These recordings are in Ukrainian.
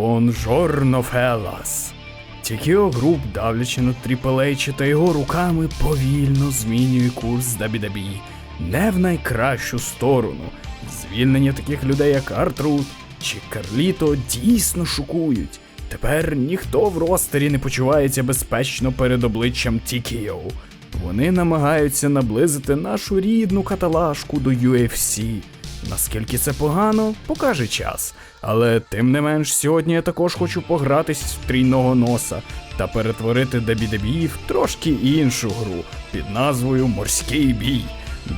Бонжорно, Фелас! Тікіо Груп, давлячи на Тріплейчі та його руками, повільно змінює курс Дабі-Дабі не в найкращу сторону. Звільнення таких людей, як Артруд чи Карліто, дійсно шокують. Тепер ніхто в ростері не почувається безпечно перед обличчям Тікіо. Вони намагаються наблизити нашу рідну каталажку до UFC. Наскільки це погано, покаже час. Але тим не менш, сьогодні я також хочу погратись в трійного носа та перетворити WWE в трошки іншу гру під назвою Морський бій.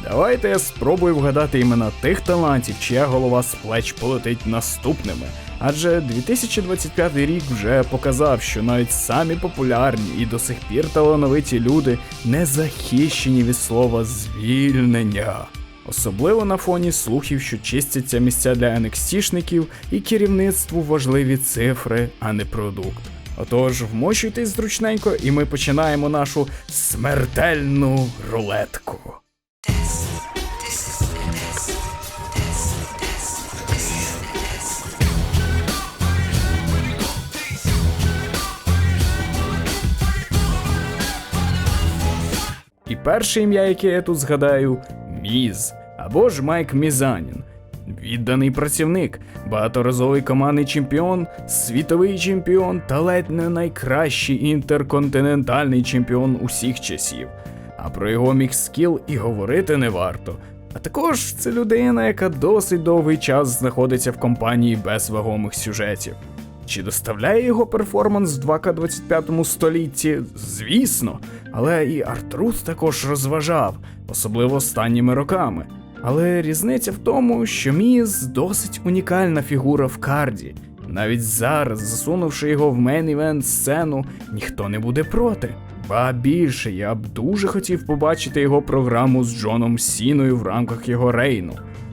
Давайте я спробую вгадати імена тих талантів, чия голова з плеч полетить наступними. Адже 2025 рік вже показав, що навіть самі популярні і до сих пір талановиті люди не захищені від слова звільнення. Особливо на фоні слухів, що чистяться місця для NXT-шників і керівництву важливі цифри, а не продукт. Отож, вмощуйтесь зручненько, і ми починаємо нашу смертельну рулетку. І перше ім'я, яке я тут згадаю, Міз або ж Майк Мізанін. Відданий працівник, багаторазовий командний чемпіон, світовий чемпіон та ледь не найкращий інтерконтинентальний чемпіон усіх часів. А про його мікс-скіл і говорити не варто. А також це людина, яка досить довгий час знаходиться в компанії без вагомих сюжетів. Чи доставляє його перформанс в 2К25 столітті? Звісно, але і Артрус також розважав, особливо останніми роками. Але різниця в тому, що Міз досить унікальна фігура в карді. Навіть зараз, засунувши його в мейн-івент сцену, ніхто не буде проти. Ба більше, я б дуже хотів побачити його програму з Джоном Сіною в рамках його рейну.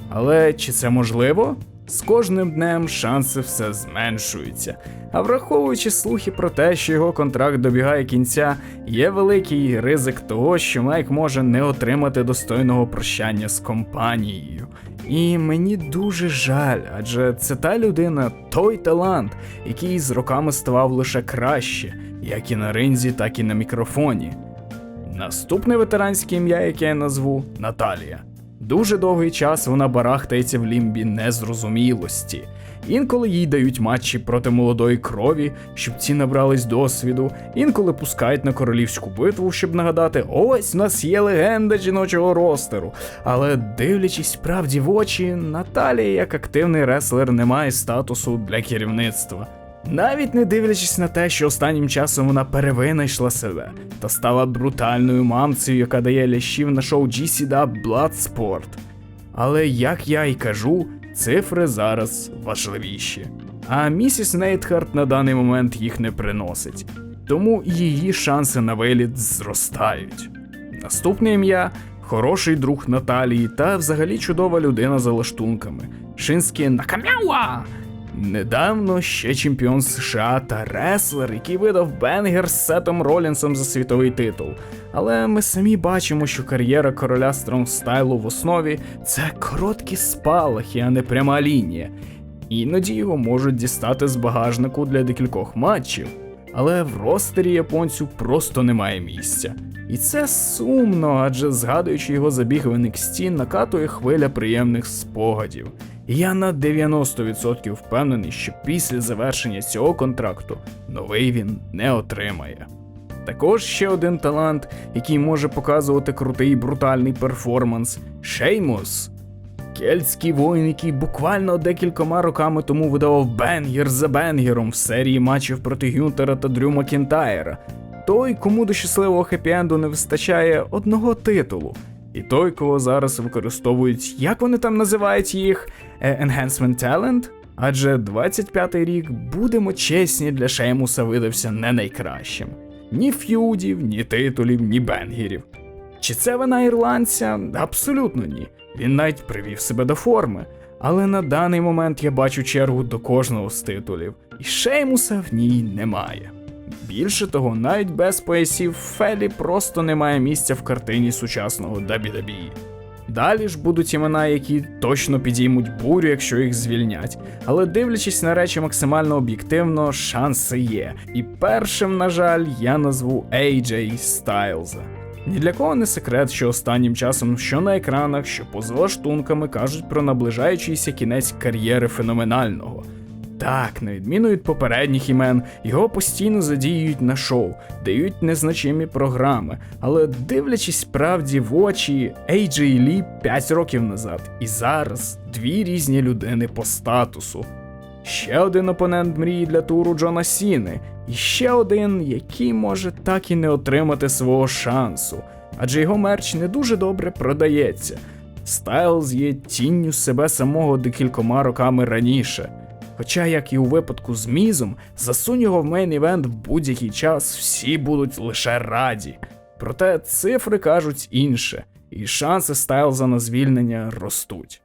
Але чи це можливо? З кожним днем шанси все зменшуються. А враховуючи слухи про те, що його контракт добігає кінця, є великий ризик того, що Майк може не отримати достойного прощання з компанією. І мені дуже жаль, адже це та людина, той талант, який з роками ставав лише краще, як і на ринзі, так і на мікрофоні. Наступне ветеранське ім'я, яке я назву Наталія. Дуже довгий час вона барахтається в лімбі незрозумілості. Інколи їй дають матчі проти молодої крові, щоб ці набрались досвіду, інколи пускають на королівську битву, щоб нагадати, ось в нас є легенда жіночого ростеру. Але дивлячись справді в очі, Наталія, як активний реслер, не має статусу для керівництва. Навіть не дивлячись на те, що останнім часом вона перевинайшла себе та стала брутальною мамцею, яка дає лящів на шоу GCW Bloodsport. Але як я й кажу, цифри зараз важливіші. А місіс Нейтхарт на даний момент їх не приносить, тому її шанси на виліт зростають. Наступне ім'я хороший друг Наталії та взагалі чудова людина за лаштунками Шинські Накамяуа! Недавно ще чемпіон США та реслер, який видав Бенгер з Сетом Ролінсом за світовий титул. Але ми самі бачимо, що кар'єра короля стронгстайлу в основі це короткі спалахи, а не пряма лінія. Іноді його можуть дістати з багажнику для декількох матчів. Але в ростері японцю просто немає місця. І це сумно, адже згадуючи його забіг в NXT, накатує хвиля приємних спогадів. Я на 90% впевнений, що після завершення цього контракту новий він не отримає. Також ще один талант, який може показувати крутий брутальний перформанс Шеймус. Кельтський воїн, який буквально декількома роками тому видавав бенгер за бенгером в серії матчів проти Гюнтера та Дрю Макінтайра. Той, кому до щасливого хеппі-енду не вистачає одного титулу. І той, кого зараз використовують, як вони там називають їх, е, Enhancement Talent? Адже 25-й рік, будемо чесні, для Шеймуса видався не найкращим. Ні ф'юдів, ні титулів, ні бенгерів. Чи це вина ірландця? Абсолютно ні. Він навіть привів себе до форми. Але на даний момент я бачу чергу до кожного з титулів, і Шеймуса в ній немає. Більше того, навіть без поясів Фелі просто немає місця в картині сучасного WWE. Далі ж будуть імена, які точно підіймуть бурю, якщо їх звільнять. Але дивлячись на речі максимально об'єктивно, шанси є. І першим, на жаль, я назву AJ Стайлза. Ні для кого не секрет, що останнім часом, що на екранах, що поза лаштунками кажуть про наближаючийся кінець кар'єри феноменального. Так, на відміну від попередніх імен, його постійно задіюють на шоу, дають незначимі програми, але дивлячись правді в очі, AJ Лі 5 років назад, і зараз дві різні людини по статусу. Ще один опонент мрії для туру Джона Сіни, і ще один, який може так і не отримати свого шансу, адже його мерч не дуже добре продається. Стайлз є тінню себе самого декількома роками раніше. Хоча, як і у випадку з Мізом, засунь його в мейн івент в будь-який час, всі будуть лише раді. Проте цифри кажуть інше, і шанси Стайлза на звільнення ростуть.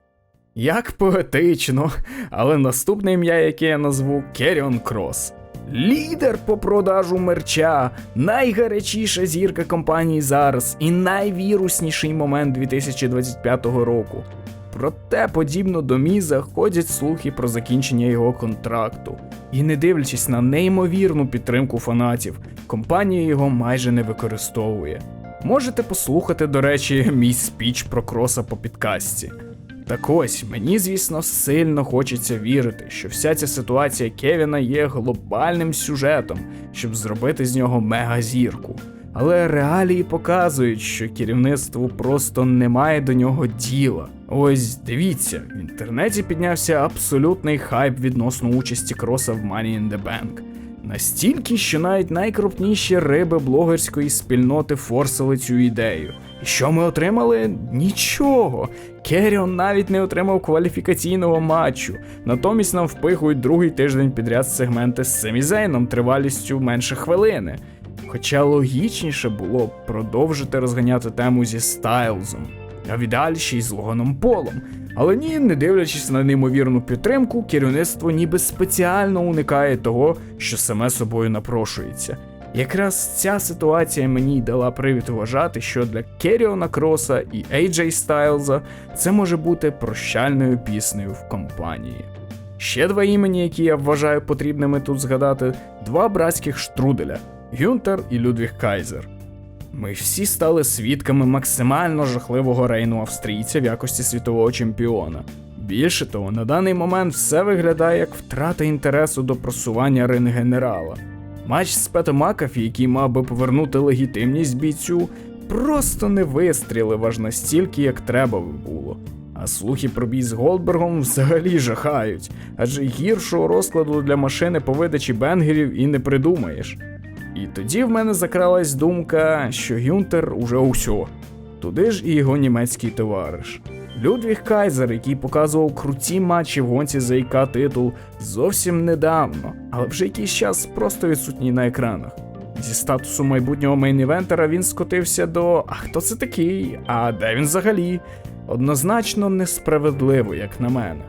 Як поетично, але наступне ім'я, яке я назву Керіон Крос. Лідер по продажу мерча, найгарячіша зірка компанії зараз і найвірусніший момент 2025 року. Проте, подібно до Міза, ходять слухи про закінчення його контракту. І не дивлячись на неймовірну підтримку фанатів, компанія його майже не використовує. Можете послухати, до речі, мій спіч про кроса по підкасті. Так ось, мені, звісно, сильно хочеться вірити, що вся ця ситуація Кевіна є глобальним сюжетом, щоб зробити з нього мегазірку. Але реалії показують, що керівництву просто немає до нього діла. Ось дивіться, в інтернеті піднявся абсолютний хайп відносно участі кроса в Money in the Bank. Настільки, що навіть найкрупніші риби блогерської спільноти форсили цю ідею. І що ми отримали? Нічого. Керіон навіть не отримав кваліфікаційного матчу. Натомість нам впихують другий тиждень підряд сегменти з Семізейном тривалістю менше хвилини. Хоча логічніше було б продовжити розганяти тему зі Стайлзом, а в ідеалі ще й з Логаном Полом. Але ні, не дивлячись на неймовірну підтримку, керівництво ніби спеціально уникає того, що саме собою напрошується. Якраз ця ситуація мені дала привід вважати, що для Керіона Кроса і AJ Стайлза це може бути прощальною піснею в компанії. Ще два імені, які я вважаю потрібними тут згадати, два братських штруделя Гюнтер і Людвіг Кайзер. Ми всі стали свідками максимально жахливого рейну австрійця в якості світового чемпіона. Більше того, на даний момент все виглядає як втрата інтересу до просування ринг-генерала. Матч з Петом Макафі, який мав би повернути легітимність бійцю, просто не вистрілив аж настільки, як треба би було. А слухи про бій з Голдбергом взагалі жахають, адже гіршого розкладу для машини по видачі бенгерів і не придумаєш. І тоді в мене закралась думка, що Гюнтер уже усьо. Туди ж і його німецький товариш. Людвіг Кайзер, який показував круті матчі в гонці за ІК титул зовсім недавно, але вже якийсь час просто відсутній на екранах. Зі статусу майбутнього мейн-івентера він скотився до А хто це такий? А де він взагалі? Однозначно несправедливо, як на мене.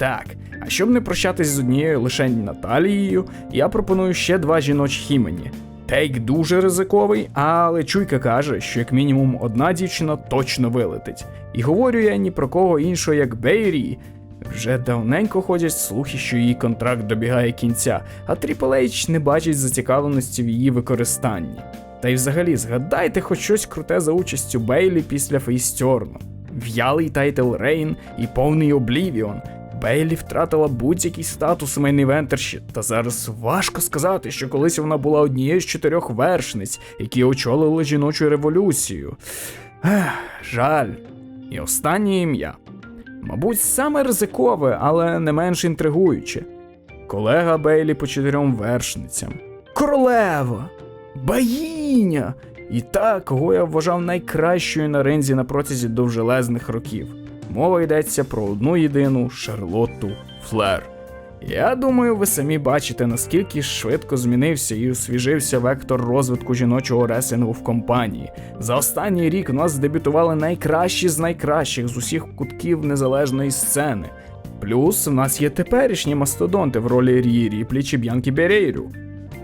Так, а щоб не прощатись з однією лише Наталією, я пропоную ще два жіночі імені. Тейк дуже ризиковий, але чуйка каже, що як мінімум одна дівчина точно вилетить. І говорю я ні про кого іншого, як Бейрі. Вже давненько ходять слухи, що її контракт добігає кінця, а Triple H не бачить зацікавленості в її використанні. Та й взагалі згадайте хоч щось круте за участю Бейлі після фейстерну. В'ялий тайтл Рейн і повний Облівіон. Бейлі втратила будь-який статус мейн-івентерші, та зараз важко сказати, що колись вона була однією з чотирьох вершниць, які очолили жіночу революцію. Ех, жаль. І останнє ім'я. Мабуть, саме ризикове, але не менш інтригуюче. Колега Бейлі по чотирьом вершницям. Королева! Богиня! І та, кого я вважав найкращою на ринзі на протязі довжелезних років. Мова йдеться про одну єдину Шарлотту Флер. Я думаю, ви самі бачите, наскільки швидко змінився і освіжився вектор розвитку жіночого реслінгу в компанії. За останній рік у нас дебютували найкращі з найкращих з усіх кутків незалежної сцени. Плюс в нас є теперішні мастодонти в ролі Рії Ріплі чи Б'янкі Берейру.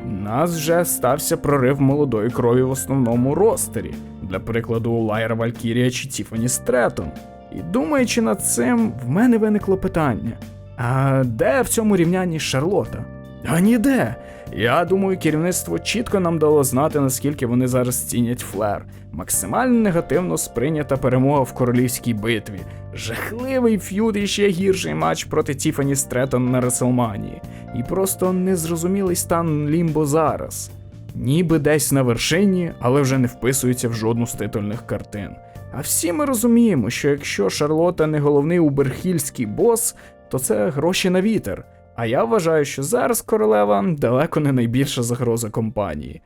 У нас вже стався прорив молодої крові в основному ростері, для прикладу Лайра Валькірія чи Тіфані Стретон. І думаючи над цим, в мене виникло питання: а де в цьому рівнянні Шарлота? А ніде. Я думаю, керівництво чітко нам дало знати, наскільки вони зараз цінять флер. Максимально негативно сприйнята перемога в королівській битві. Жахливий ф'юд і ще гірший матч проти Тіфані Стретон на Реселманії. І просто незрозумілий стан Лімбо зараз. Ніби десь на вершині, але вже не вписується в жодну з титульних картин. А всі ми розуміємо, що якщо Шарлота не головний уберхільський бос, то це гроші на вітер. А я вважаю, що зараз королева далеко не найбільша загроза компанії.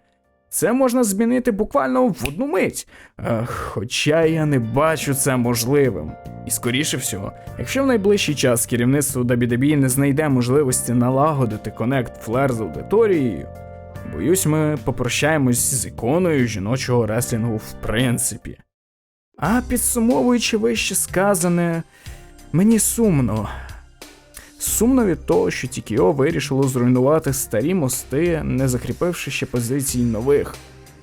Це можна змінити буквально в одну мить. Е, Хоча я не бачу це можливим. І скоріше всього, якщо в найближчий час керівництво WWE не знайде можливості налагодити конект флер з аудиторією, боюсь, ми попрощаємось з іконою жіночого реслінгу в принципі. А підсумовуючи вище сказане, мені сумно. Сумно від того, що TKO вирішило зруйнувати старі мости, не закріпивши ще позицій нових.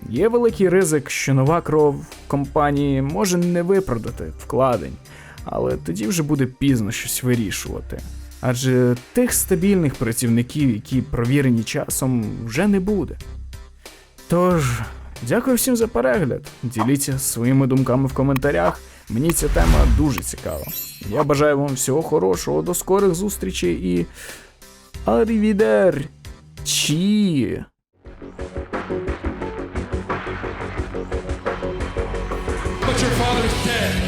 Є великий ризик, що нова кров компанії може не виправдати вкладень, але тоді вже буде пізно щось вирішувати. Адже тих стабільних працівників, які провірені часом, вже не буде. Тож, дякую всім за перегляд. Діліться своїми думками в коментарях. Мені ця тема дуже цікава. Я бажаю вам всього хорошого, до скорих зустрічей і. Арівідер! But your father's dead.